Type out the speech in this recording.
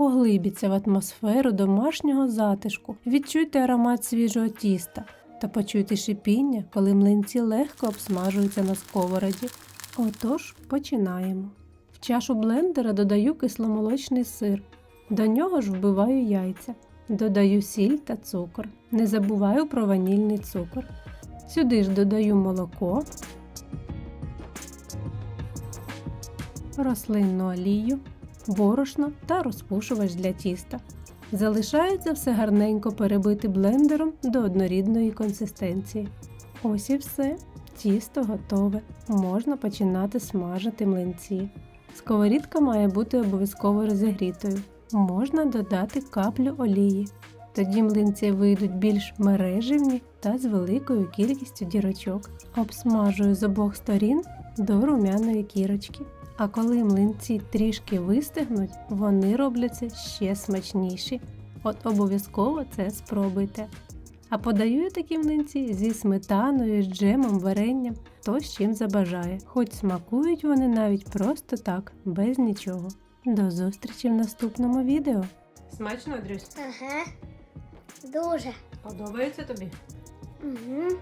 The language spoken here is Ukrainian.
Поглибіться в атмосферу домашнього затишку, відчуйте аромат свіжого тіста та почуйте шипіння, коли млинці легко обсмажуються на сковороді. Отож, починаємо. В чашу блендера додаю кисломолочний сир. До нього ж вбиваю яйця. Додаю сіль та цукор. Не забуваю про ванільний цукор. Сюди ж додаю молоко, рослинну олію, борошно та розпушувач для тіста. Залишається все гарненько перебити блендером до однорідної консистенції. Ось і все. Тісто готове. Можна починати смажити млинці. Сковорідка має бути обов'язково розігрітою. Можна додати каплю олії. Тоді млинці вийдуть більш мереживні та з великою кількістю дірочок. Обсмажую з обох сторін до румяної кірочки. А коли млинці трішки вистигнуть, вони робляться ще смачніші. От обов'язково це спробуйте. А подаю я такі млинці зі сметаною, з джемом, варенням, то з чим забажає, хоч смакують вони навіть просто так, без нічого. До зустрічі в наступному відео. Смачно, Дрюс! Ага. Дуже. Подобається тобі? Угу.